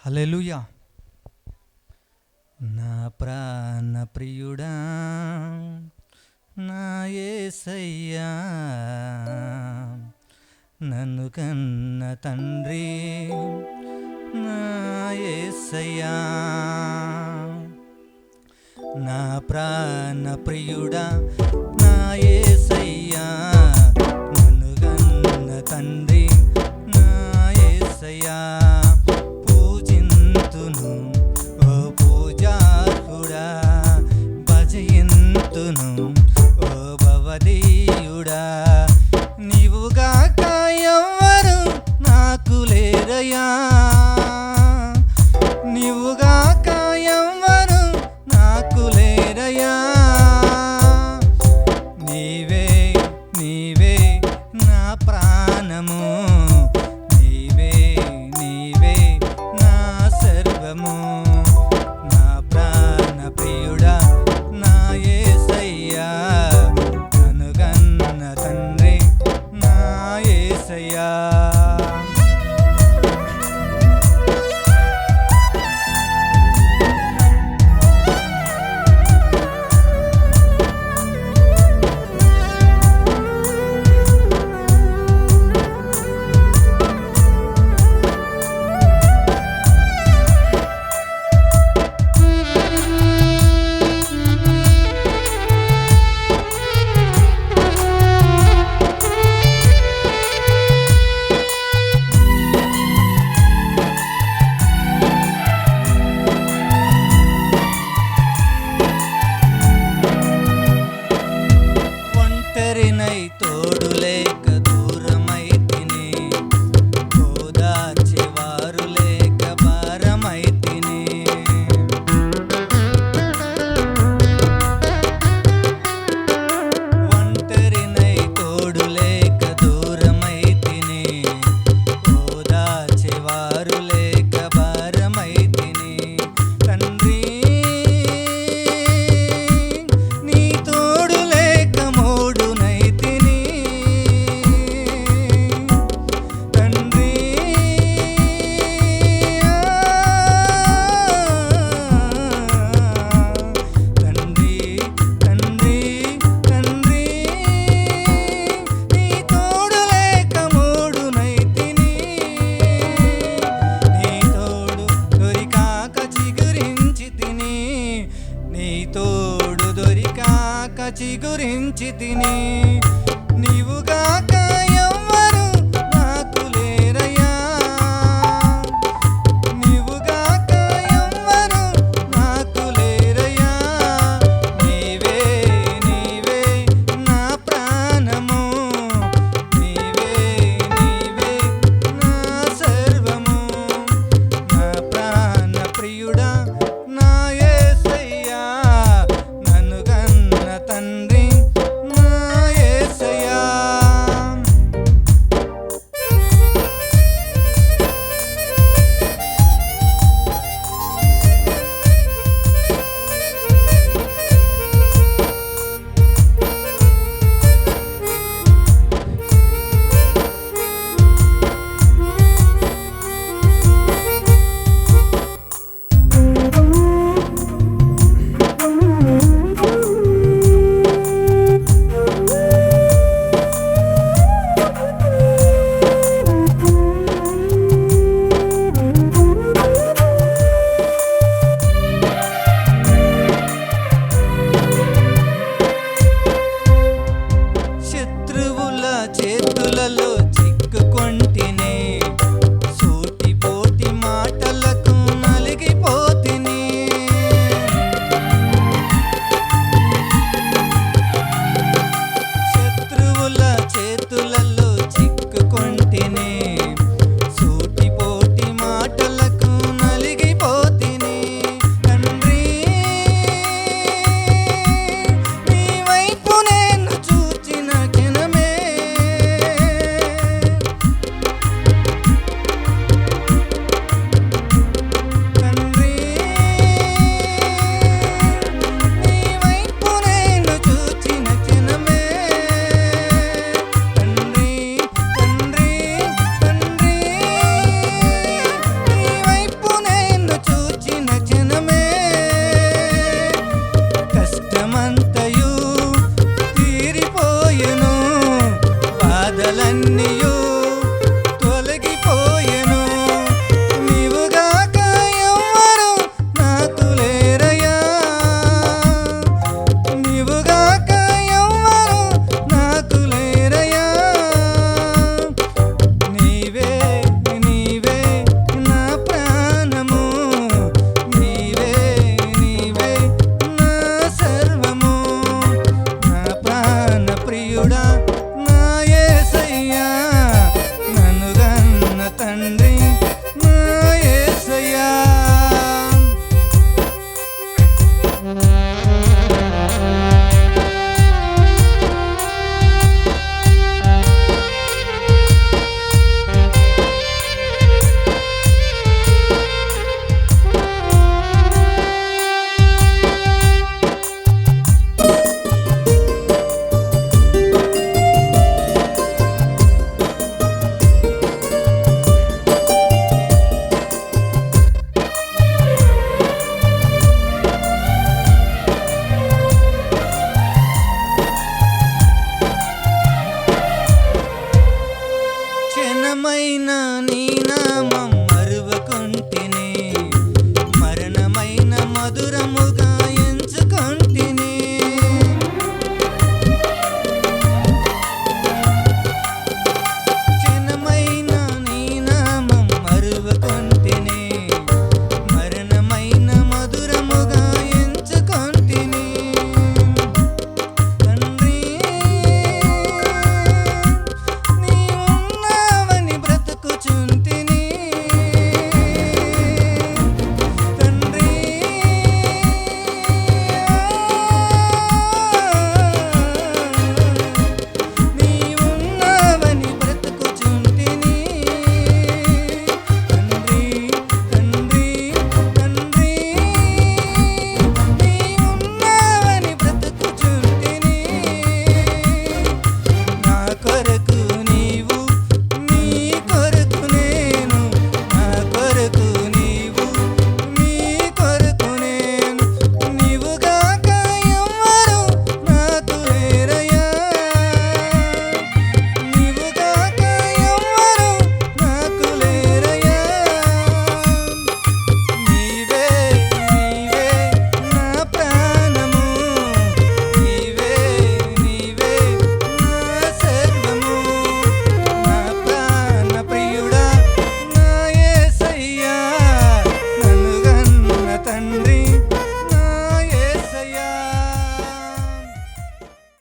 Hallelujah నా ప్రాణ ప్రియుడా నా ఏసయ్యా నన్ను కన్న తండ్రి నా ఏసయ్యా నా ప్రాణ ప్రియుడా నా ఏసయ్యా నన్ను కన్న తండ్రి నా ఏసయ్యా. amor. గురించి గురించి తిని నీవుగాక